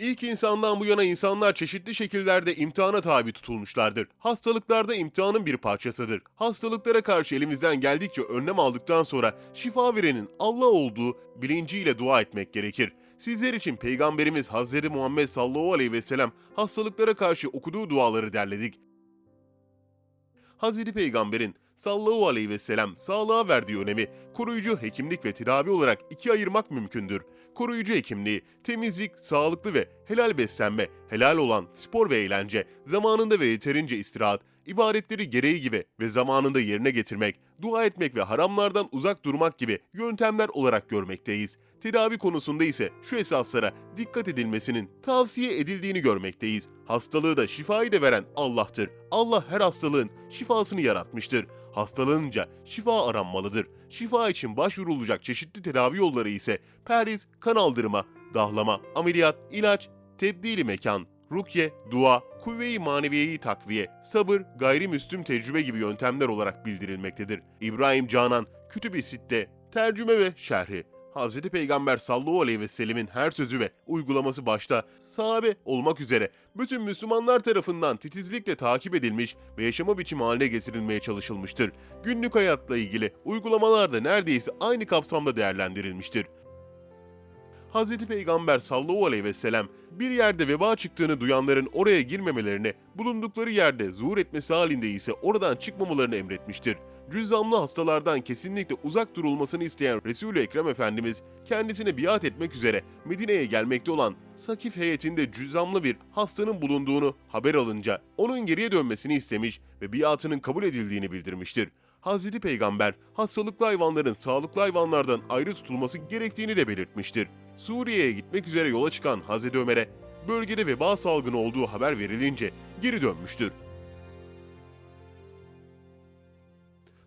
İlk insandan bu yana insanlar çeşitli şekillerde imtihana tabi tutulmuşlardır. Hastalıklar da imtihanın bir parçasıdır. Hastalıklara karşı elimizden geldikçe önlem aldıktan sonra şifa verenin Allah olduğu bilinciyle dua etmek gerekir. Sizler için Peygamberimiz Hazreti Muhammed sallallahu aleyhi ve sellem hastalıklara karşı okuduğu duaları derledik. Hazreti Peygamber'in sallallahu aleyhi ve sellem sağlığa verdiği önemi koruyucu hekimlik ve tedavi olarak ikiye ayırmak mümkündür. Koruyucu hekimliği, temizlik, sağlıklı ve helal beslenme, helal olan spor ve eğlence, zamanında ve yeterince istirahat, ibadetleri gereği gibi ve zamanında yerine getirmek, dua etmek ve haramlardan uzak durmak gibi yöntemler olarak görmekteyiz. Tedavi konusunda ise şu esaslara dikkat edilmesinin tavsiye edildiğini görmekteyiz. Hastalığı da şifayı da veren Allah'tır. Allah her hastalığın şifasını yaratmıştır. Hastalanınca şifa aranmalıdır. Şifa için başvurulacak çeşitli tedavi yolları ise perhiz, kan aldırma, dahlama, ameliyat, ilaç, tebdili mekan, rukye, dua, kuvve-i maneviyeyi takviye, sabır, gayrimüslim tecrübe gibi yöntemler olarak bildirilmektedir. İbrahim Canan, Kütüb-i Sitte, tercüme ve şerhi. Hz. Peygamber sallallahu aleyhi ve sellemin her sözü ve uygulaması başta sahabe olmak üzere bütün Müslümanlar tarafından titizlikle takip edilmiş ve yaşama biçimi haline getirilmeye çalışılmıştır. Günlük hayatla ilgili uygulamalar da neredeyse aynı kapsamda değerlendirilmiştir. Hz. Peygamber sallallahu aleyhi ve sellem bir yerde veba çıktığını duyanların oraya girmemelerini, bulundukları yerde zuhur etmesi halinde ise oradan çıkmamalarını emretmiştir. Cüzzamlı hastalardan kesinlikle uzak durulmasını isteyen Resul-i Ekrem Efendimiz kendisine biat etmek üzere Medine'ye gelmekte olan Sakif heyetinde cüzzamlı bir hastanın bulunduğunu haber alınca onun geriye dönmesini istemiş ve biatının kabul edildiğini bildirmiştir. Hazreti Peygamber hastalıklı hayvanların sağlıklı hayvanlardan ayrı tutulması gerektiğini de belirtmiştir. Suriye'ye gitmek üzere yola çıkan Hazreti Ömer'e bölgede veba salgını olduğu haber verilince geri dönmüştür.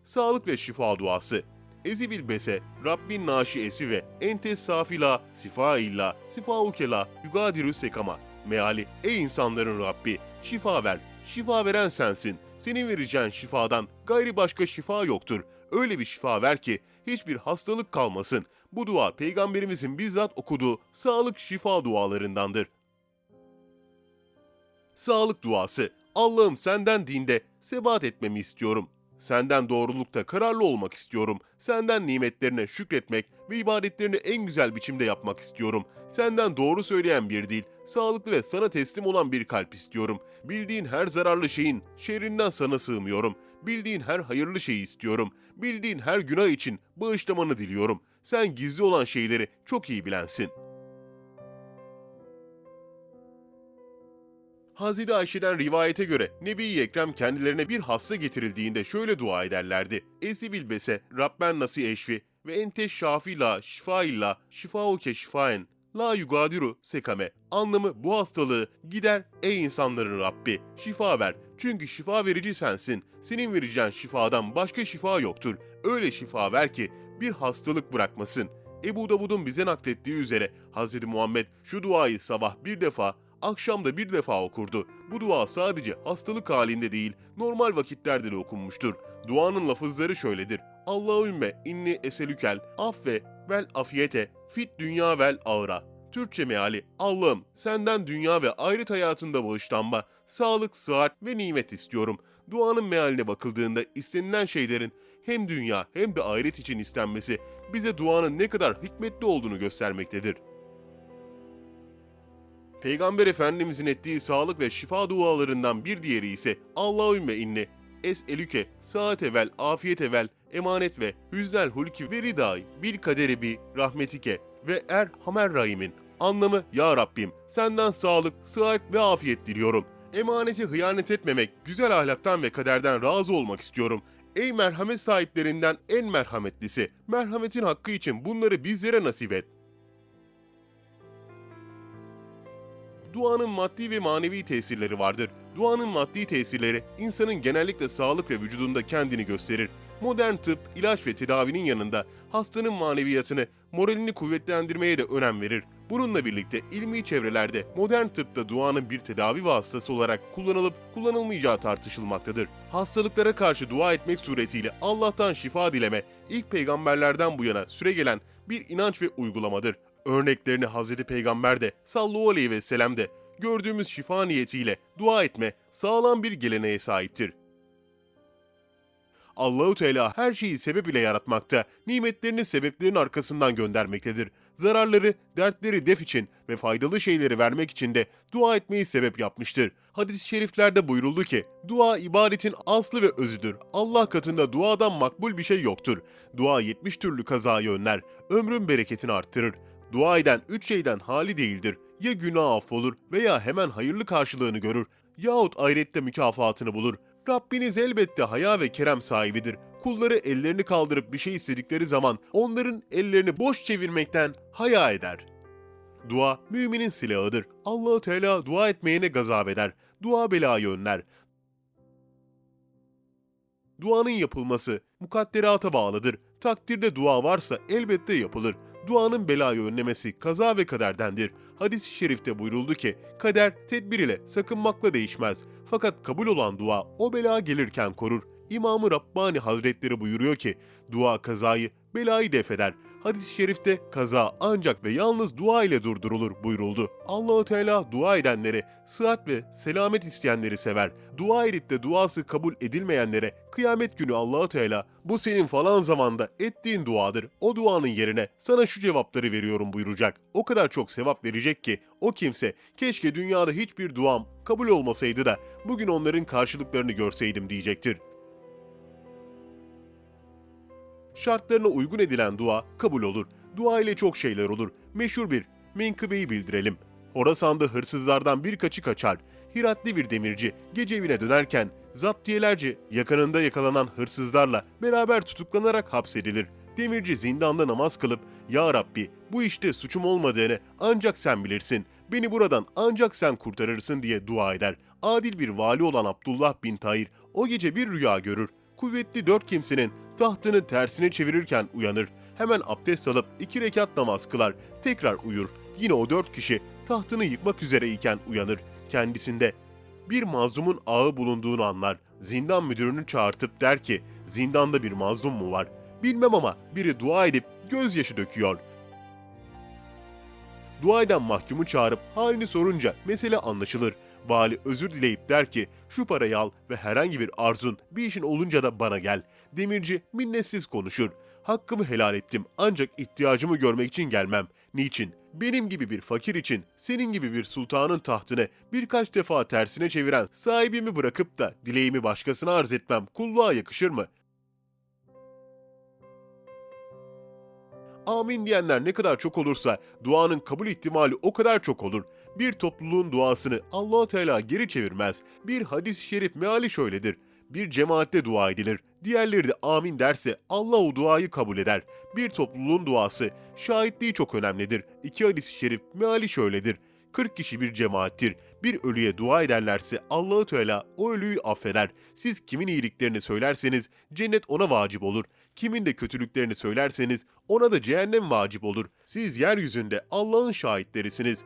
Sağlık ve şifa duası. Ezibil bese, Rabbin naşi esi ve entes safila, sifa illa, sifa ukela, yugadirü sekama. Meali, ey insanların Rabbi, şifa ver, şifa veren sensin. Senin vereceğin şifadan gayri başka şifa yoktur. Öyle bir şifa ver ki hiçbir hastalık kalmasın. Bu dua peygamberimizin bizzat okuduğu sağlık şifa dualarındandır. Sağlık duası. Allah'ım senden dinde sebat etmemi istiyorum. Senden doğrulukta kararlı olmak istiyorum. Senden nimetlerine şükretmek ve ibadetlerini en güzel biçimde yapmak istiyorum. Senden doğru söyleyen bir dil, sağlıklı ve sana teslim olan bir kalp istiyorum. Bildiğin her zararlı şeyin şerrinden sana sığmıyorum. Bildiğin her hayırlı şeyi istiyorum. Bildiğin her günah için bağışlamanı diliyorum. Sen gizli olan şeyleri çok iyi bilensin.'' Hazide Ayşe'den rivayete göre Nebi-i Ekrem kendilerine bir hasta getirildiğinde şöyle dua ederlerdi. Ezi bilbese Rabben nasi eşfi ve ente şafi la şifa illa şifauke şifaen la yugadiru sekame. Anlamı bu hastalığı gider ey insanların Rabbi şifa ver. Çünkü şifa verici sensin. Senin vereceğin şifadan başka şifa yoktur. Öyle şifa ver ki bir hastalık bırakmasın. Ebu Davud'un bize naklettiği üzere Hz. Muhammed şu duayı sabah bir defa akşam da bir defa okurdu. Bu dua sadece hastalık halinde değil, normal vakitlerde de okunmuştur. Duanın lafızları şöyledir. Allahümme inni eselükel affe vel afiyete fit dünya vel ağra. Türkçe meali Allah'ım senden dünya ve ahiret hayatında bağışlanma, sağlık, sıhhat ve nimet istiyorum. Duanın mealine bakıldığında istenilen şeylerin hem dünya hem de ahiret için istenmesi bize duanın ne kadar hikmetli olduğunu göstermektedir. Peygamber Efendimizin ettiği sağlık ve şifa dualarından bir diğeri ise Allahümme inni es elüke saat evvel afiyet evvel emanet ve hüznel hulki ve ridai bil kaderi bi rahmetike ve er hamer rahimin anlamı ya Rabbim senden sağlık, sıhhat ve afiyet diliyorum. Emaneti hıyanet etmemek, güzel ahlaktan ve kaderden razı olmak istiyorum. Ey merhamet sahiplerinden en merhametlisi, merhametin hakkı için bunları bizlere nasip et. Duanın maddi ve manevi tesirleri vardır. Duanın maddi tesirleri insanın genellikle sağlık ve vücudunda kendini gösterir. Modern tıp, ilaç ve tedavinin yanında hastanın maneviyatını, moralini kuvvetlendirmeye de önem verir. Bununla birlikte ilmi çevrelerde modern tıpta duanın bir tedavi vasıtası olarak kullanılıp kullanılmayacağı tartışılmaktadır. Hastalıklara karşı dua etmek suretiyle Allah'tan şifa dileme ilk peygamberlerden bu yana süregelen bir inanç ve uygulamadır. Örneklerini Hazreti Peygamber de sallallahu aleyhi ve sellem de gördüğümüz şifa niyetiyle dua etme sağlam bir geleneğe sahiptir. Allahu Teala her şeyi sebep ile yaratmakta, nimetlerini sebeplerin arkasından göndermektedir. Zararları, dertleri def için ve faydalı şeyleri vermek için de dua etmeyi sebep yapmıştır. Hadis-i şeriflerde buyuruldu ki, dua ibadetin aslı ve özüdür. Allah katında duadan makbul bir şey yoktur. Dua 70 türlü kazayı önler, ömrün bereketini arttırır. Dua eden üç şeyden hali değildir. Ya günah affolur veya hemen hayırlı karşılığını görür yahut ahirette mükafatını bulur. Rabbiniz elbette haya ve kerem sahibidir. Kulları ellerini kaldırıp bir şey istedikleri zaman onların ellerini boş çevirmekten haya eder. Dua müminin silahıdır. Allahu Teala dua etmeyene gazap eder. Dua belayı önler. Duanın yapılması mukadderata bağlıdır. Takdirde dua varsa elbette yapılır. Duanın belayı önlemesi kaza ve kaderdendir. Hadis-i şerifte buyuruldu ki, kader tedbir ile sakınmakla değişmez. Fakat kabul olan dua o bela gelirken korur. İmam-ı Rabbani Hazretleri buyuruyor ki, dua kazayı, belayı defeder. Hadis-i şerifte kaza ancak ve yalnız dua ile durdurulur buyuruldu. Allahu Teala dua edenlere, sıhhat ve selamet isteyenleri sever. Dua edip de duası kabul edilmeyenlere kıyamet günü Allahu Teala bu senin falan zamanda ettiğin duadır. O duanın yerine sana şu cevapları veriyorum buyuracak. O kadar çok sevap verecek ki o kimse keşke dünyada hiçbir duam kabul olmasaydı da bugün onların karşılıklarını görseydim diyecektir. Şartlarına uygun edilen dua kabul olur. Dua ile çok şeyler olur. Meşhur bir menkıbeyi bildirelim. Horasan'da hırsızlardan birkaçı kaçar. Hiratli bir demirci gece evine dönerken zaptiyelerce yakınında yakalanan hırsızlarla beraber tutuklanarak hapsedilir. Demirci zindanda namaz kılıp ''Ya Rabbi bu işte suçum olmadığını ancak sen bilirsin. Beni buradan ancak sen kurtarırsın.'' diye dua eder. Adil bir vali olan Abdullah bin Tahir o gece bir rüya görür. Kuvvetli dört kimsenin tahtını tersine çevirirken uyanır. Hemen abdest alıp iki rekat namaz kılar. Tekrar uyur. Yine o dört kişi tahtını yıkmak üzereyken uyanır. Kendisinde bir mazlumun ağı bulunduğunu anlar. Zindan müdürünü çağırtıp der ki, zindanda bir mazlum mu var? Bilmem ama biri dua edip gözyaşı döküyor. Dua eden mahkumu çağırıp halini sorunca mesele anlaşılır. Vali özür dileyip der ki şu parayı al ve herhangi bir arzun bir işin olunca da bana gel. Demirci minnetsiz konuşur. Hakkımı helal ettim ancak ihtiyacımı görmek için gelmem. Niçin? Benim gibi bir fakir için senin gibi bir sultanın tahtını birkaç defa tersine çeviren sahibimi bırakıp da dileğimi başkasına arz etmem kulluğa yakışır mı? Amin diyenler ne kadar çok olursa duanın kabul ihtimali o kadar çok olur. Bir topluluğun duasını Allah Teala geri çevirmez. Bir hadis-i şerif meali şöyledir. Bir cemaatte dua edilir. Diğerleri de amin derse Allah o duayı kabul eder. Bir topluluğun duası şahitliği çok önemlidir. İki hadis-i şerif meali şöyledir. 40 kişi bir cemaattir. Bir ölüye dua ederlerse Allahu Teala o ölüyü affeder. Siz kimin iyiliklerini söylerseniz cennet ona vacip olur. Kimin de kötülüklerini söylerseniz ona da cehennem vacip olur. Siz yeryüzünde Allah'ın şahitlerisiniz.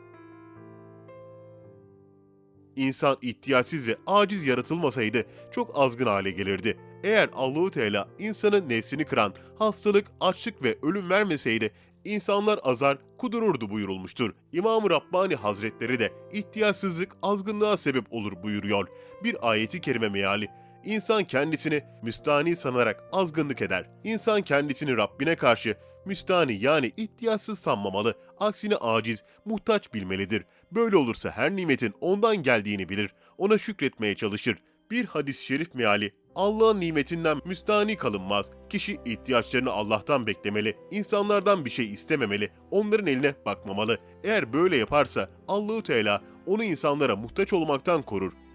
İnsan ihtiyaçsız ve aciz yaratılmasaydı çok azgın hale gelirdi. Eğer Allahu Teala insanın nefsini kıran hastalık, açlık ve ölüm vermeseydi insanlar azar, kudururdu buyurulmuştur. İmam-ı Rabbani Hazretleri de ihtiyaçsızlık azgınlığa sebep olur buyuruyor. Bir ayeti kerime meali. İnsan kendisini müstani sanarak azgınlık eder. İnsan kendisini Rabbine karşı müstani yani ihtiyaçsız sanmamalı. Aksine aciz, muhtaç bilmelidir. Böyle olursa her nimetin ondan geldiğini bilir. Ona şükretmeye çalışır. Bir hadis-i şerif meali Allah'ın nimetinden müstani kalınmaz. Kişi ihtiyaçlarını Allah'tan beklemeli, insanlardan bir şey istememeli, onların eline bakmamalı. Eğer böyle yaparsa Allahu Teala onu insanlara muhtaç olmaktan korur.